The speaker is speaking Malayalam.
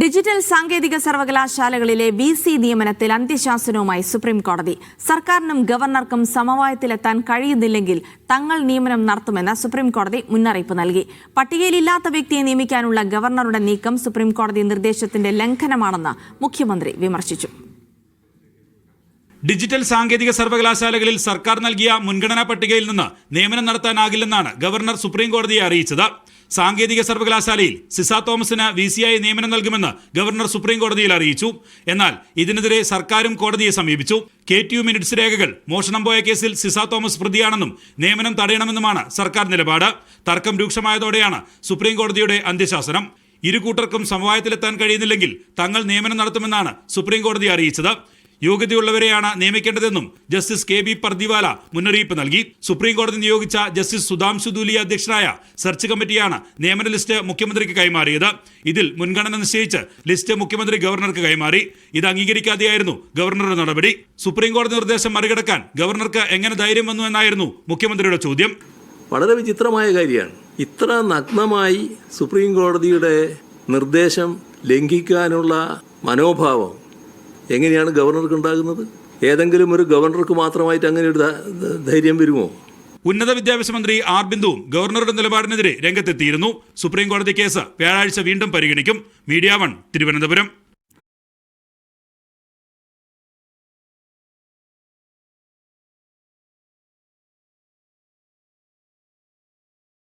ഡിജിറ്റൽ സാങ്കേതിക സർവകലാശാലകളിലെ വി സി നിയമനത്തിൽ അന്ത്യശാസനവുമായി സുപ്രീം കോടതി. സർക്കാരിനും ഗവർണർക്കും സമവായത്തിലെത്താൻ കഴിയുന്നില്ലെങ്കിൽ തങ്ങൾ നിയമനം നടത്തുമെന്ന് സുപ്രീം കോടതി മുന്നറിയിപ്പ് നൽകി. പട്ടികയിലില്ലാത്ത വ്യക്തിയെ നിയമിക്കാനുള്ള ഗവർണറുടെ നീക്കം സുപ്രീം കോടതി നിർദ്ദേശത്തിന്റെ ലംഘനമാണെന്ന് മുഖ്യമന്ത്രി വിമർശിച്ചു. ഡിജിറ്റൽ സാങ്കേതിക സർവകലാശാലകളിൽ സർക്കാർ നൽകിയ മുൻഗണനാ പട്ടികയിൽ നിന്ന് നിയമനം നടത്താനാകില്ലെന്നാണ് ഗവർണർ സുപ്രീം കോടതിയെ അറിയിച്ചത്. സാങ്കേതിക സർവകലാശാലയിൽ സിസ തോമസിന് വി സിയായി നിയമനം നൽകുമെന്ന് ഗവർണർ സുപ്രീം കോടതിയിൽ അറിയിച്ചു. എന്നാൽ ഇതിനെതിരെ സർക്കാരും കോടതിയെ സമീപിച്ചു. കെ ടി യു മിനിറ്റ്സ് രേഖകൾ മോഷണം പോയ കേസിൽ സിസ തോമസ് പ്രതിയാണെന്നും നിയമനം തടയണമെന്നുമാണ് സർക്കാർ നിലപാട്. തർക്കം രൂക്ഷമായതോടെയാണ് സുപ്രീം കോടതിയുടെ അന്ത്യശാസനം. ഇരു കൂട്ടർക്കും സമവായത്തിലെത്താൻ കഴിയുന്നില്ലെങ്കിൽ തങ്ങൾ നിയമനം നടത്തുമെന്നാണ് സുപ്രീം കോടതി അറിയിച്ചത്. യോഗ്യതയുള്ളവരെയാണ് നിയമിക്കേണ്ടതെന്നും ജസ്റ്റിസ് കെ ബി പർദിവാല മുന്നറിയിപ്പ് നൽകി. സുപ്രീം കോടതി നിയോഗിച്ച ജസ്റ്റിസ് സുധാംശു ദൂലിയ അധ്യക്ഷനായ സെർച്ച് കമ്മിറ്റിയാണ് നിയമന ലിസ്റ്റ് മുഖ്യമന്ത്രിക്ക് കൈമാറിയത്. ഇതിൽ മുൻഗണന നിശ്ചയിച്ച് ലിസ്റ്റ് മുഖ്യമന്ത്രി ഗവർണർക്ക് കൈമാറി. ഇത് അംഗീകരിക്കാതെയായിരുന്നു ഗവർണറുടെ നടപടി. സുപ്രീം കോടതി നിർദ്ദേശം മറികടക്കാൻ ഗവർണർക്ക് എങ്ങനെ ധൈര്യം വന്നു എന്നായിരുന്നു മുഖ്യമന്ത്രിയുടെ ചോദ്യം. വളരെ വിചിത്രമായ കാര്യമാണ്. ഇത്ര നഗ്നമായി സുപ്രീം കോടതിയുടെ നിർദ്ദേശം ലംഘിക്കാനുള്ള മനോഭാവം എങ്ങനെയാണ് ഗവർണർക്ക് ഉണ്ടാകുന്നത്? ഏതെങ്കിലും ഒരു ഗവർണർക്ക് മാത്രമായിട്ട് അങ്ങനെ ഒരു ധൈര്യം വരുമോ? ഉന്നത വിദ്യാഭ്യാസ മന്ത്രി ആർ ബിന്ദുവും ഗവർണറുടെ നിലപാടിനെതിരെ രംഗത്തെത്തിയിരുന്നു. സുപ്രീം കോടതി കേസ് വ്യാഴാഴ്ച വീണ്ടും പരിഗണിക്കും. Media One Thiruvananthapuram.